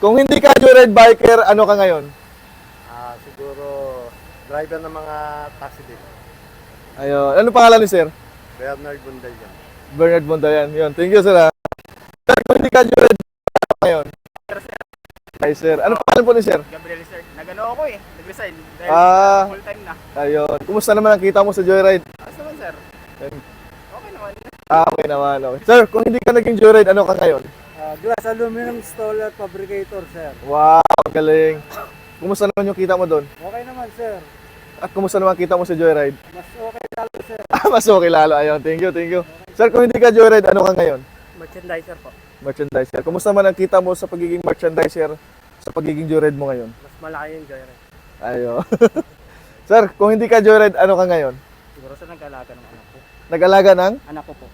Kung hindi ka joyride biker, ano ka ngayon? Ah, siguro driver ng mga taxi din. Ayun. Ano pangalan ni sir? Bernard Bunday yan. Bernard Mondayan. Yun. Thank you, sir. ha. Sir, kung hindi ka joyride biker, ano ngayon? Ay, sir. Ano pangalan po ni sir? Gabriel sir, nagano ako eh, nag-resign dahil Ah. full time na. Ayun. Kumusta naman ang kita mo sa joyride? Ayos naman sir. Ayun. Okay naman. Ah, okay naman. Okay. Sir, kung hindi ka naging joyride, ano ka ngayon? Ah, glass aluminum installer fabricator, sir. Wow, galing. Kumusta naman yung kita mo doon? Okay naman, sir. At kumusta naman kita mo sa joyride? Mas okay lalo, sir. Ah, mas okay lalo. Ayun, thank you, thank you. Sir, kung hindi ka joyride, ano ka ngayon? Merchandiser po. Merchandiser. Kumusta man ang kita mo sa pagiging merchandiser sa pagiging joyride mo ngayon? Mas malaki yung joyride. Ayun. Sir, kung hindi ka joyride, ano ka ngayon? Siguro sa nag-alaga ng anak ko. Nag-alaga ng Anak ko po.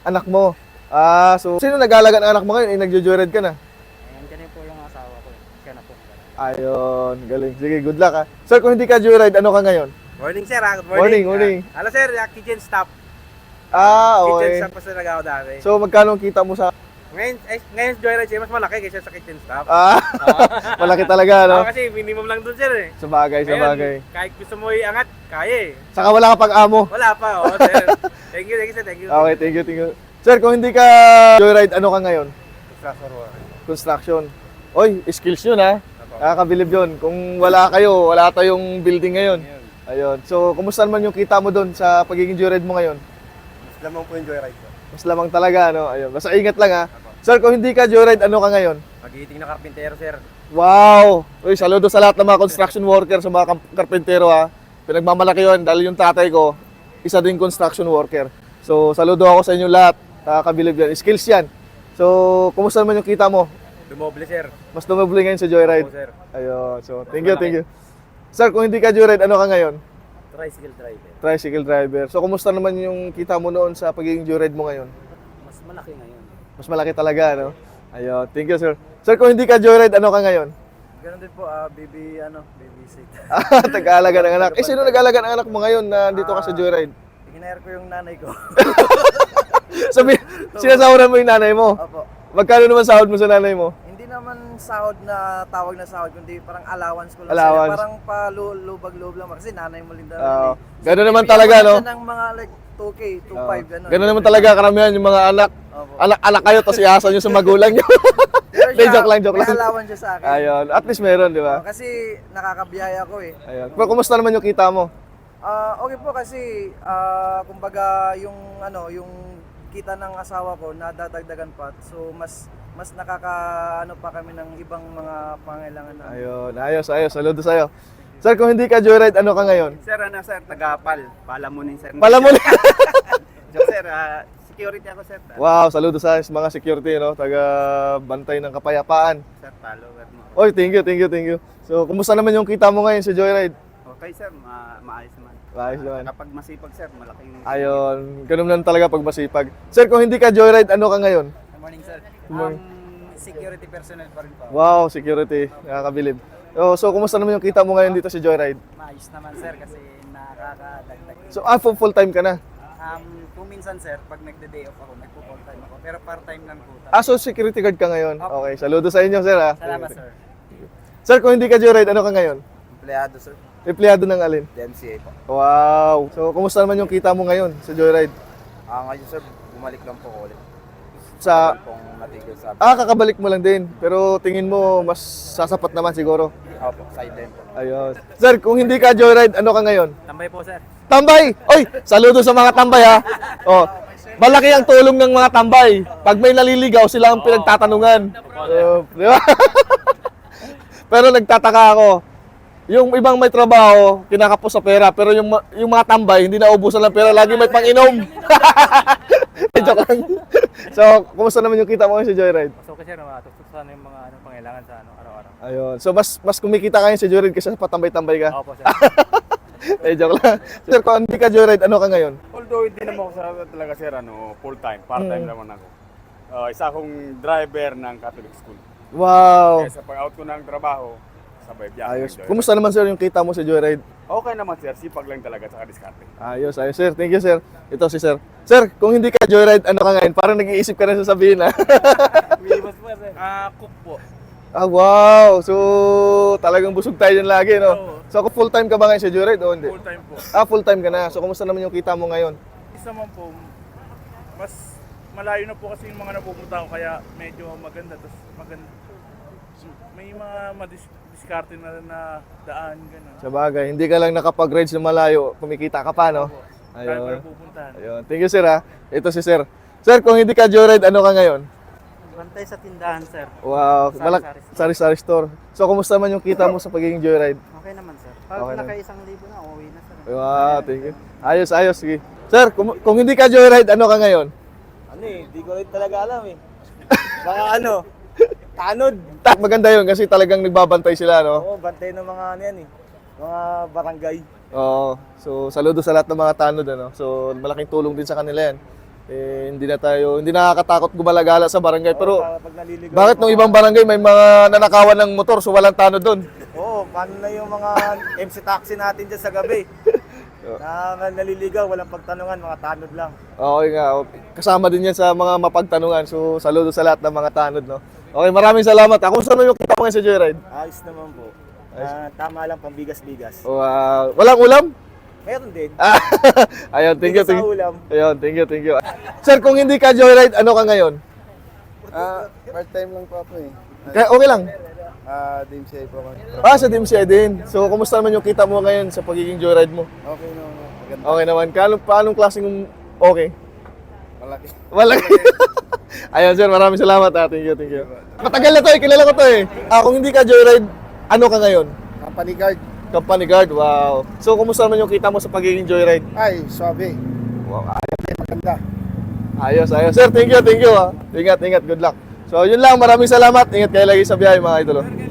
anak mo. Ah, so sino nag-alaga ng anak mo ngayon? Eh, nagjo-joyride ka na. Ayan, ganyan po yung asawa ko. Siya na po. Ayun, galing. Sige, good luck ha. Sir, kung hindi ka joyride, ano ka ngayon? Morning sir ah. Good Morning, morning. Hello sir, ah, kitchen staff. Ah, Kitchen okay. staff pa sa nagawa dati. So, magkano ang kita mo sa... ngayon, eh, ngayon joyride siya, mas malaki kaysa sa kitchen staff. Ah, malaki talaga, no? Ah, kasi minimum lang dun sir eh. Sa bagay, sa Ngayon, bagay. kahit gusto mo iangat, kaya eh. Saka wala ka pang amo. Wala pa, oh, sir. thank you, thank you, sir, thank you. Okay, thank you, thank you. Sir, kung hindi ka joyride, ano ka ngayon? Constructor work. Construction. Oy, skills yun ha. Nakakabilib yun. Kung wala kayo, wala tayong building ngayon. Ayun. So, kumusta naman yung kita mo doon sa pagiging joyride mo ngayon? Mas lamang po yung joyride ko. Mas lamang talaga, ano? Ayun. Basta ingat lang ha. Sir, kung hindi ka joyride, ano ka ngayon? Magiting na karpintero, sir. Wow! Uy, saludo sa lahat ng mga construction worker, sa mga karpentero ha. Pinagmamalaki yun dahil yung tatay ko, isa din construction worker. So, saludo ako sa inyo lahat. Nakakabilib yan. Skills yan. So, kumusta naman yung kita mo? Dumoble, sir. Mas tumabli ngayon sa joyride. Oo, sir. Ayun. So, thank you, thank you. Sir, kung hindi ka joyride, ano ka ngayon? Tricycle driver. Tricycle driver. So, kumusta naman yung kita mo noon sa pagiging joyride mo ngayon? Mas malaki ngayon. Mas malaki talaga, no? Ayun. Thank you, sir. Sir, kung hindi ka joyride, ano ka ngayon? Ganun din po, ah, baby, ano, baby seat. Ah, Tag-aalaga ng anak. Eh, sino nag-aalaga ng anak mo ngayon na dito ka sa joyride? Hinair ko yung nanay ko. Sabi, sinasawaran mo yung nanay mo. Opo. Magkano naman sahod mo sa nanay mo? Hindi naman sahod na tawag na sahod, kundi parang allowance ko lang. Allowance. Sa'yo. Parang palubag-loob lang. Kasi nanay mo linda. Oo. Ganun naman talaga, no? ng mga like 2K, 2.5, Oo. gano'n. Ganun naman talaga karamihan yung mga anak. Opo. Anak-anak kayo, tapos iasa nyo sa magulang nyo. Pero Hindi, joke lang, joke may lang. allowance siya sa akin. Ayun. At least meron, di ba? kasi nakakabiyaya ko eh. Ayun. Pero kumusta naman yung kita mo? Ah, okay po kasi ah, kumbaga yung ano, yung kita ng asawa ko nadadagdagan pa. So mas mas nakaka ano pa kami ng ibang mga pangailangan na. Ayun. Ayos, ayos. Saludo sa'yo. Sir, kung hindi ka joyride, ano ka ngayon? Sir, ano sir, tagapal. Palamunin, sir. Pala mo Joke, sir. ah, security ako, sir. Wow, saludo sa mga security, no? Taga bantay ng kapayapaan. Sir, follower mo. Oy, thank you, thank you, thank you. So, kumusta naman yung kita mo ngayon sa joyride? Okay, sir. Ma maayos naman. Ayos naman. Kapag masipag, sir, malaking... Ayun, ganun lang talaga pag masipag. Sir, kung hindi ka joyride, ano ka ngayon? Good morning, sir. morning. Um, security personnel pa rin po. Wow, security. Nakakabilib. Oh, so, kumusta naman yung kita mo ngayon dito sa joyride? Maayos naman, sir, kasi nakakadagdag. So, ah, full, full time ka na. Um, kung minsan, sir, pag nagde-day off ako, nagpo-full time ako. Pero part-time lang po. Ah, so security guard ka ngayon? Okay, saludo sa inyo, sir, ha? Salamat, sir. Sir, kung hindi ka joyride, ano ka ngayon? Empleyado sir, Empleyado ng alin? DMCA po. Wow. So, kumusta naman yung kita mo ngayon sa joyride? Ah, ngayon sir, bumalik lang po ko ulit. Sa, Kung natigil sa ah, kakabalik mo lang din. Pero tingin mo, mas sasapat naman siguro. Opo, sideline po. Ayun. Sir, kung hindi ka joyride, ano ka ngayon? Tambay po, sir. Tambay! Oy, saludo sa mga tambay ha. Oh, malaki ang tulong ng mga tambay. Pag may naliligaw, sila ang pinagtatanungan. Oh, di ba? pero nagtataka ako. Yung ibang may trabaho, kinakapos sa pera, pero yung yung mga tambay hindi naubusan ng pera, lagi may pang-inom. Joke lang. so, kumusta naman yung kita mo sa Joyride? So, kasi ano, tuktok sana yung mga ano, pangailangan sa ano, araw-araw. Ayun. So, mas mas kumikita kayo sa Joyride kasi sa patambay-tambay ka. Opo, sir. eh, joke lang. Sir, kung hindi ka Joyride, ano ka ngayon? Although hindi naman ako sa talaga sir ano, full time, part time Mm. naman ako. Ah, isa akong driver ng Catholic school. Wow. Kaya sa pag-out ko ng trabaho, sabay biyahe. Ayos. Kumusta naman sir yung kita mo sa Joyride? Okay naman sir, sipag lang talaga sa diskarte. Ayos, ayos sir. Thank you sir. Ito si sir. Sir, kung hindi ka Joyride, ano ka ngayon? Parang nag-iisip ka na sasabihin ah. Wilibas po, sir. Ah, cook po. Ah, wow! So, talagang busog tayo dyan lagi, no? So, ako full-time ka ba ngayon sa Joyride o hindi? Full time po. Ah, full-time ka na. So, kumusta naman yung kita mo ngayon? Isa man po, mas malayo na po kasi yung mga napupunta ko kaya medyo maganda. Tapos maganda. May mga madiskarte na na daan, gano'n. Sa bagay, hindi ka lang nakapag-rides na malayo, kumikita ka pa, no? Ayun. Ayun. Thank you, sir, ha? Ito si sir. Sir, kung hindi ka Joyride, ano ka ngayon? Bantay sa tindahan, sir. Wow, Sari-sari malak store. So, kumusta man yung kita mo sa pagiging Joyride? Okay naman, sir. Pag Okay naka isang libo na, uuwi na, sir. Wow, thank you. Ayos, ayos, sige. Sir, kung, kung hindi ka Joyride, ano ka ngayon? Ano eh, di ko rin talaga alam eh. Baka ano, tanod. Tak, maganda yun kasi talagang nagbabantay sila, no? Oo, bantay ng mga ano yan eh. Mga barangay. Oo. So, saludo sa lahat ng mga tanod, ano? So, malaking tulong din sa kanila yan. Eh, hindi na tayo, hindi nakakatakot gumalagala sa barangay. Pero, Para pag naliligaw. bakit nung ibang barangay may mga nanakawan ng motor so walang tanod doon? Oo, paano na yung mga MC taxi natin dyan sa gabi? Na naliligaw, walang pagtanungan, mga tanod lang. Okay nga, okay. kasama din yan sa mga mapagtanungan. So, saludo sa lahat ng mga tanod, no? Okay, maraming salamat. Ako sa yung kita mo ngayon sa Joyride? Ayos naman po. Ah, tama lang pambigas-bigas. Wow. walang ulam? Meron din. Ah, Ayun, thank you, Bigas thank sa you. ulam. Ayun, thank you, thank you. Sir, kung hindi ka Joyride, ano ka ngayon? Ah, part-time lang po ako eh. Kaya okay lang. Ah, DMCI po ako. Ah, sa DMCI din. So, kumusta naman yung kita mo ngayon sa pagiging joyride mo? Okay naman. no. Maganda. Okay naman. Kano, paanong klaseng okay? Malaki. Malaki. Ayun, sir. Maraming salamat. Ah. Thank you, thank you. Matagal na to eh. Kilala ko to eh. Ah, kung hindi ka joyride, ano ka ngayon? Company card. Company guard. Wow. So, kumusta naman yung kita mo sa pagiging joyride? Ay, swabe. Wow. Maganda. Ayos, ayos. Sir, thank you, thank you. Ah. Ingat, ingat. Good luck. So, yun lang. Maraming salamat. Ingat kayo lagi sa biyahe, mga idolo.